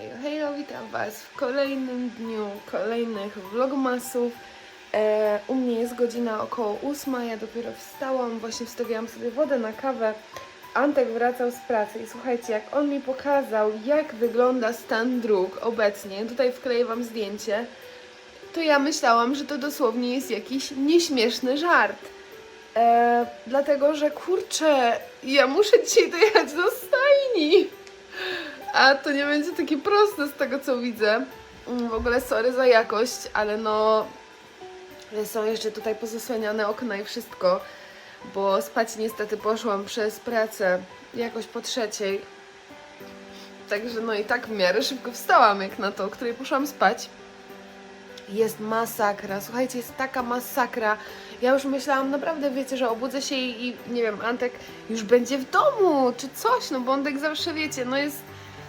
Hej, hej, witam Was w kolejnym dniu kolejnych vlogmasów. E, u mnie jest godzina około ósma, ja dopiero wstałam, właśnie wstawiłam sobie wodę na kawę. Antek wracał z pracy i słuchajcie, jak on mi pokazał, jak wygląda stan dróg obecnie, tutaj wkleję Wam zdjęcie, to ja myślałam, że to dosłownie jest jakiś nieśmieszny żart. E, dlatego, że kurczę, ja muszę dzisiaj dojechać do stajni. A to nie będzie takie proste z tego co widzę. Mm, W ogóle sorry za jakość, ale no są jeszcze tutaj pozasłaniane okna i wszystko, bo spać niestety poszłam przez pracę jakoś po trzeciej. Także no i tak w miarę szybko wstałam jak na to, o której poszłam spać. Jest masakra, słuchajcie, jest taka masakra. Ja już myślałam, naprawdę wiecie, że obudzę się i, i nie wiem, Antek już będzie w domu, czy coś, no bo Antek zawsze wiecie, no jest,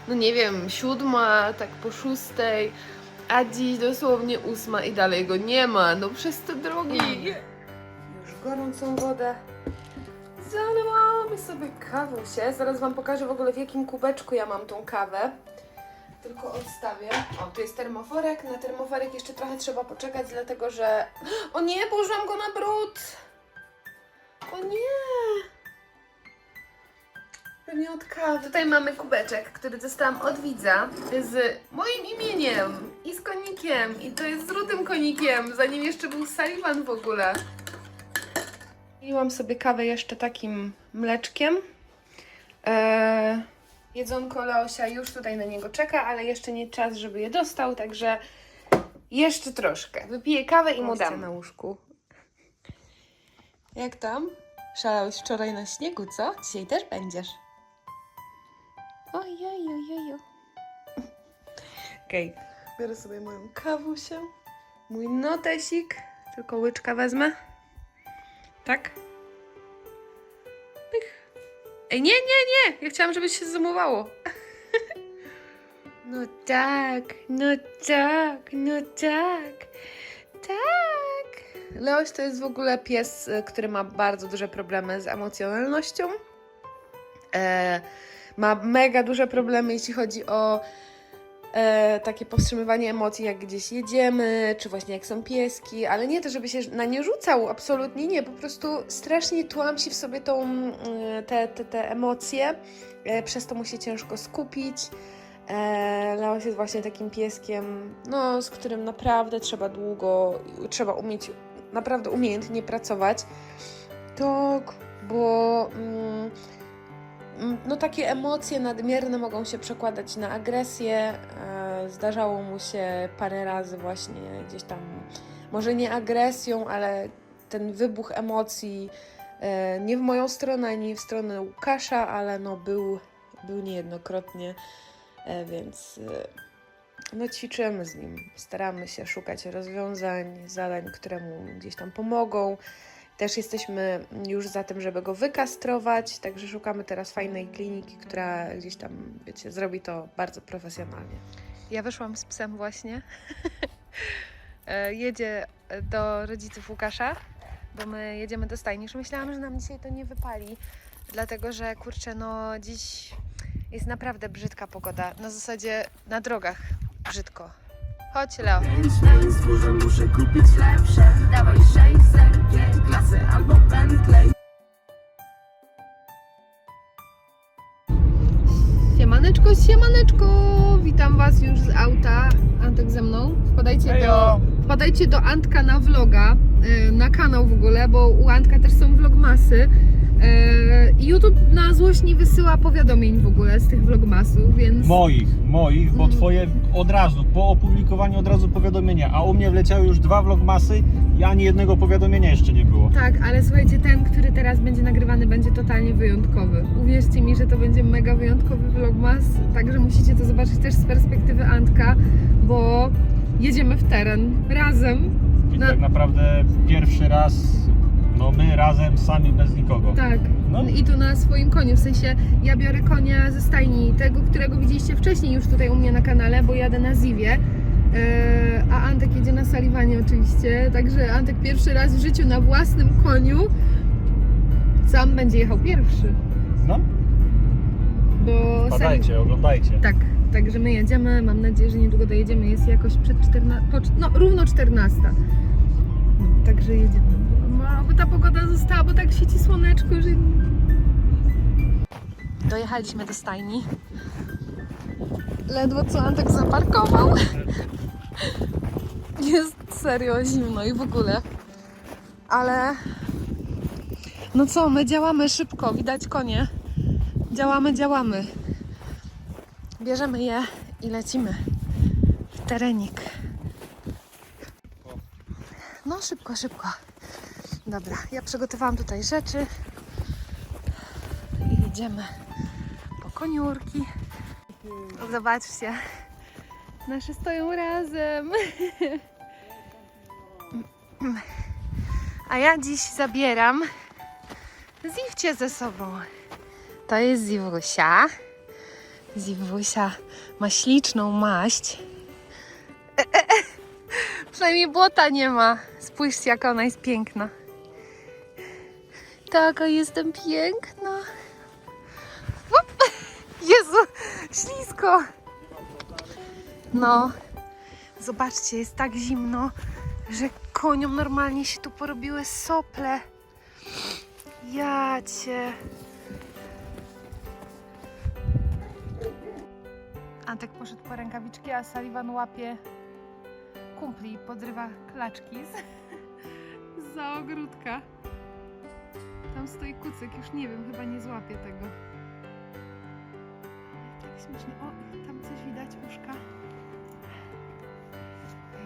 no nie wiem, siódma, tak po szóstej, a dziś dosłownie ósma i dalej go nie ma, no przez te drogi. Już gorącą wodę. Zalewamy sobie kawusie. Zaraz Wam pokażę w ogóle w jakim kubeczku ja mam tą kawę. Tylko odstawię. O, tu jest termoforek. Na termoforek jeszcze trochę trzeba poczekać, dlatego że... O nie, położyłam go na brud! O nie! Pewnie od kawy. Tutaj mamy kubeczek, który dostałam od widza z moim imieniem i z konikiem. I to jest z rudym konikiem, zanim jeszcze był Sullivan w ogóle. Piłam sobie kawę jeszcze takim mleczkiem. Eee, jedzonko Leosia już tutaj na niego czeka, ale jeszcze nie czas, żeby je dostał, także jeszcze troszkę. Wypiję kawę i mu dam. na łóżku. Jak tam? Szalałeś wczoraj na śniegu, co? Dzisiaj też będziesz. Ojejojeju. Okej, okay. biorę sobie moją kawusię, mój notesik, tylko łyczka wezmę. Tak? Pych. Ej, nie, nie, nie! Ja chciałam, żeby się zoomowało. No tak, no tak, no tak, tak. Leoś to jest w ogóle pies, y, który ma bardzo duże problemy z emocjonalnością. E, ma mega duże problemy, jeśli chodzi o e, takie powstrzymywanie emocji, jak gdzieś jedziemy, czy właśnie jak są pieski, ale nie to, żeby się na nie rzucał, absolutnie nie, po prostu strasznie tłamsi w sobie tą, e, te, te, te emocje, e, przez to mu się ciężko skupić. E, Leos jest właśnie takim pieskiem, no, z którym naprawdę trzeba długo, trzeba umieć, naprawdę umiejętnie pracować. Tak, bo mm, mm, no takie emocje nadmierne mogą się przekładać na agresję. E, Zdarzało mu się parę razy właśnie gdzieś tam, może nie agresją, ale ten wybuch emocji e, nie w moją stronę, ani w stronę Łukasza, ale no był, był niejednokrotnie, e, więc no ćwiczymy z nim, staramy się szukać rozwiązań, zadań, które mu gdzieś tam pomogą. Też jesteśmy już za tym, żeby go wykastrować, także szukamy teraz fajnej kliniki, która gdzieś tam, wiecie, zrobi to bardzo profesjonalnie. Ja wyszłam z psem właśnie. E, Jedzie do rodziców Łukasza, bo my jedziemy do stajni. Już myślałam, że nam dzisiaj to nie wypali, dlatego że kurczę, no dziś jest naprawdę brzydka pogoda. Na zasadzie na drogach brzydko. Chodź, Leo. Wzgórze muszę kupić lepsze Dawaj 600, G klasy albo Bentley Siemaneczko, siemaneczko! Witam Was już z auta. Antek ze mną. Wpadajcie do, wpadajcie do Antka na vloga, e, na kanał w ogóle, bo u Antka też są vlogmasy. I YouTube na złość nie wysyła powiadomień w ogóle z tych vlogmasów, więc... Moich, moich, bo Mm. twoje od razu, po opublikowaniu od razu powiadomienia, a u mnie wleciały już dwa vlogmasy i ani jednego powiadomienia jeszcze nie było. Tak, ale słuchajcie, ten, który teraz będzie nagrywany, będzie totalnie wyjątkowy. Uwierzcie mi, że to będzie mega wyjątkowy vlogmas, także musicie to zobaczyć też z perspektywy Antka, bo jedziemy w teren razem. I No. tak naprawdę pierwszy raz, no my razem, sami bez nikogo. Tak. No. I to na swoim koniu, w sensie ja biorę konia ze stajni, tego, którego widzieliście wcześniej już tutaj u mnie na kanale, bo jadę na Ziwie. Eee, a Antek jedzie na Saliwanie oczywiście, także Antek pierwszy raz w życiu na własnym koniu sam będzie jechał pierwszy, No, bo badajcie, oglądajcie. Tak, Także my jedziemy, mam nadzieję, że niedługo dojedziemy. Jest jakoś przed 14, po, no równo 14. No, także jedziemy. No, by ta pogoda została, bo tak świeci słoneczko, że... Dojechaliśmy do stajni. Ledwo co Antek zaparkował. Jest serio zimno i w ogóle. Ale no co, my działamy szybko, widać konie. Działamy, działamy. Bierzemy je i lecimy w terenik. No szybko, szybko. Dobra, ja przygotowałam tutaj rzeczy i idziemy po koniurki. Zobaczcie, nasze stoją razem. A ja dziś zabieram Ziwcie ze sobą. To jest Ziwusia. Ziwusia ma śliczną maść. E, e, e. Przynajmniej błota nie ma. Spójrzcie, jaka ona jest piękna. Taka jestem piękna. Up. Jezu, ślisko. No, zobaczcie, jest tak zimno, że koniom normalnie się tu porobiły sople. Ja cię. Antek poszedł po rękawiczki, a Sullivan łapie kumpli i podrywa klaczki z, za ogródka. Tam stoi kucyk, już nie wiem, chyba nie złapie tego. Tak śmiesznie. O, tam coś widać, uszka.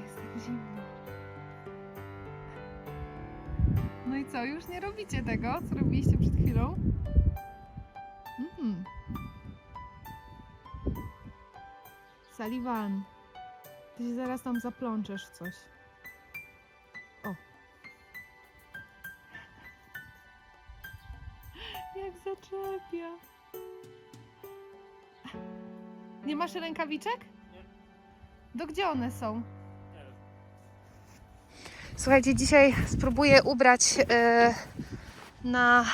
Jest tak zimno. No i co, już nie robicie tego, co robiliście przed chwilą? Mm. Ty się zaraz tam zaplączesz coś. Zaczepia. Nie masz rękawiczek? Nie. Do gdzie one są? Słuchajcie, dzisiaj spróbuję ubrać e, na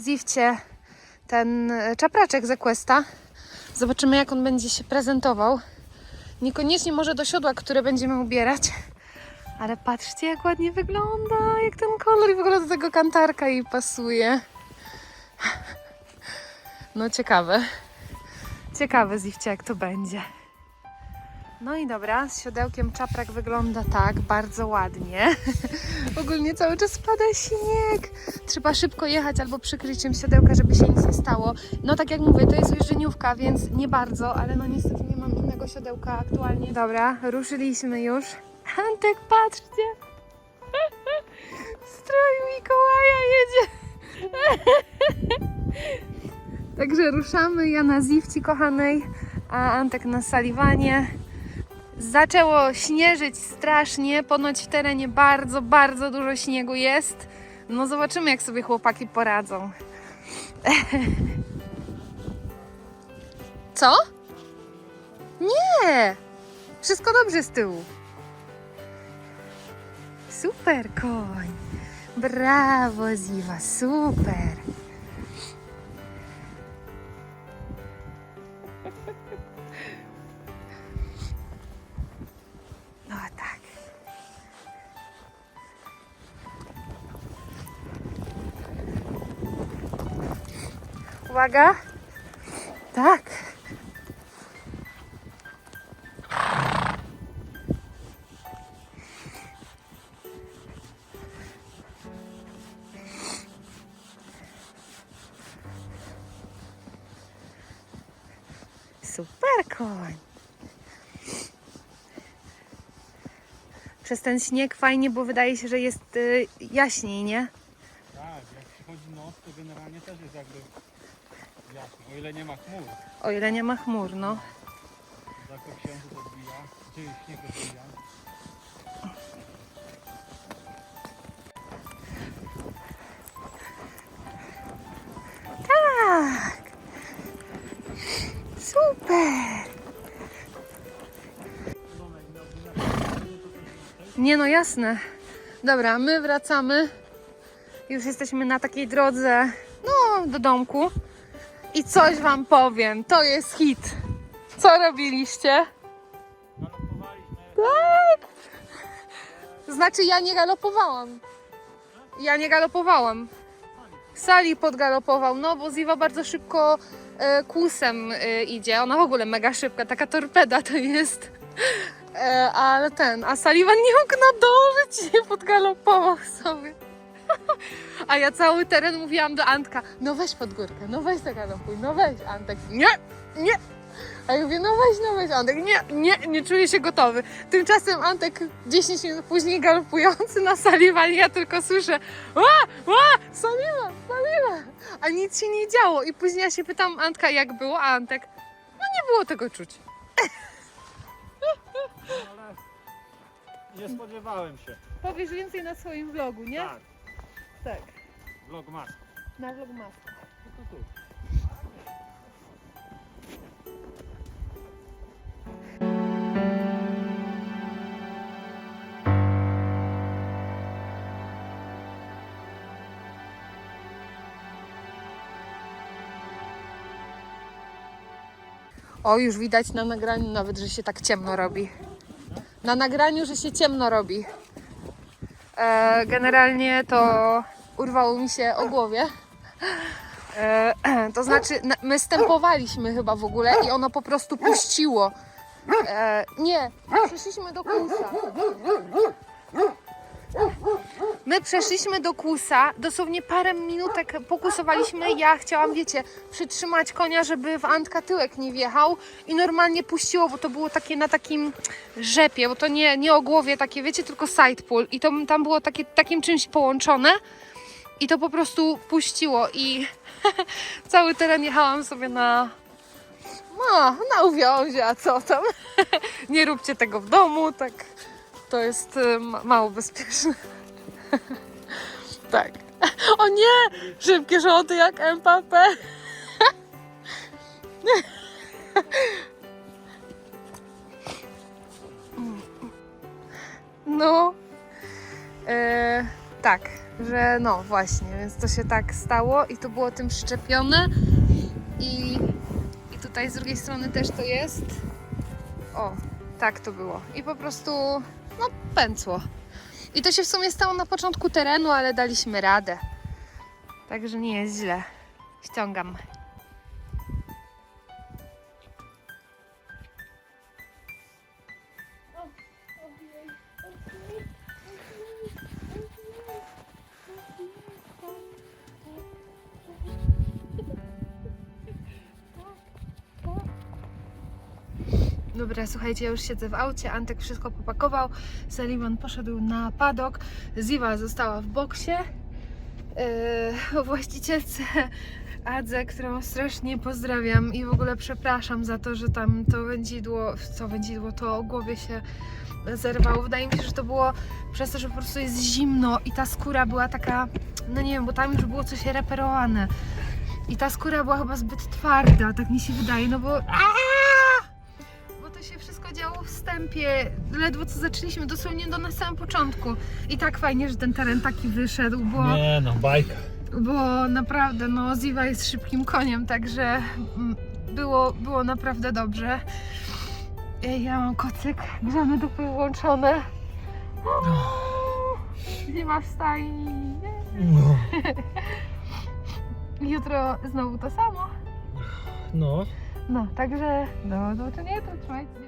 Zifcie ten e, czapraczek ze Questa. Zobaczymy, jak on będzie się prezentował. Niekoniecznie może do siodła, które będziemy ubierać. Ale patrzcie, jak ładnie wygląda, jak ten kolor i w ogóle do tego kantarka jej pasuje. No ciekawe. Ciekawe, Zifcie, jak to będzie. No i dobra, z siodełkiem czaprak wygląda tak, bardzo ładnie. Ogólnie cały czas pada śnieg. Trzeba szybko jechać albo przykryć czymś siodełka, żeby się nic nie stało. No tak jak mówię, to jest już żeniówka, więc nie bardzo, ale no niestety nie mam innego siodełka aktualnie. Dobra, ruszyliśmy już. Antek, patrzcie! Strój Mikołaja jedzie! Także ruszamy, ja na Zifci kochanej, a Antek na Saliwanie. Zaczęło śnieżyć strasznie, ponoć w terenie bardzo, bardzo dużo śniegu jest. No zobaczymy, jak sobie chłopaki poradzą. Co? Nie! Wszystko dobrze z tyłu. Super koń. Brawo, Ziwa, super. No tak. Uwaga. Tak. Super koń. Przez ten śnieg fajnie, bo wydaje się, że jest y, jaśniej, nie? Tak, jak przychodzi noc, to generalnie też jest jakby jasno, o ile nie ma chmur. O ile nie ma chmur, no. Tak jak księżyc odbija, śnieg odbija. Nie no, jasne. Dobra, my wracamy. Już jesteśmy na takiej drodze, no, do domku. I coś wam powiem, to jest hit. Co robiliście? Tak! Znaczy ja nie galopowałam. Ja nie galopowałam. Sali podgalopował, no bo Ziwa bardzo szybko e, kłusem e, idzie. Ona w ogóle mega szybka, taka torpeda to jest. E, ale ten, a Sullivan nie mógł nadążyć i podgalopował sobie. A ja cały teren mówiłam do Antka, no weź pod górkę, no weź zagalopuj, no weź. Antek, nie, nie. A ja mówię, no weź, no weź. Antek, nie, nie, nie czuję się gotowy. Tymczasem Antek 10 minut później galopujący na Sullivan, ja tylko słyszę, ła, ła, Sullivan, Sullivan. A nic się nie działo. I później ja się pytam Antka, jak było, a Antek, no nie było tego czuć. Ale nie spodziewałem się. Powiesz więcej na swoim vlogu, nie? Tak, Tak. vlog mas. Na vlogmas. Tylko tu. O, już widać na nagraniu nawet, że się tak ciemno robi. Na nagraniu, że się ciemno robi. E, generalnie to urwało mi się o głowie. E, to znaczy, na- my stępowaliśmy chyba w ogóle i ono po prostu puściło. E, nie, przeszliśmy do kłusa. My przeszliśmy do kłusa, dosłownie parę minutek pokusowaliśmy. Ja chciałam, wiecie, przytrzymać konia, żeby w Antka tyłek nie wjechał i normalnie puściło, bo to było takie na takim rzepie, bo to nie, nie o głowie takie, wiecie, tylko side pull i to tam było takie, takim czymś połączone i to po prostu puściło i cały teren jechałam sobie na no, na uwiązie, a co tam? nie róbcie tego w domu, tak to jest y, ma- mało bezpieczne. tak. O nie! Szybkie rzoty jak MPP. No. E, tak, że no właśnie, więc to się tak stało i to było tym szczepione i, i tutaj z drugiej strony też to jest. O, tak to było. I po prostu, pęcło. I to się w sumie stało na początku terenu, ale daliśmy radę. Także nie jest źle. Ściągam. Dobra, słuchajcie, ja już siedzę w aucie, Antek wszystko popakował, Sullivan poszedł na padok, Ziwa została w boksie. Yy, o właścicielce Adze, którą strasznie pozdrawiam i w ogóle przepraszam za to, że tam to wędzidło, co wędzidło, to głowie się zerwało. Wydaje mi się, że to było przez to, że po prostu jest zimno i ta skóra była taka, no nie wiem, bo tam już było coś reperowane. I ta skóra była chyba zbyt twarda, tak mi się wydaje, no bo... wstępie, ledwo co zaczęliśmy, dosłownie do na samym początku. I tak fajnie, że ten teren taki wyszedł, bo, Nie no, bajka. bo naprawdę, no Ziwa jest szybkim koniem, także mm, było, było naprawdę dobrze. Ej, Ja mam kocyk, grzane dupy włączone. Ziwa wstaje. No. Jutro znowu to samo. no. No, także do zobaczenia, to trzymajcie się.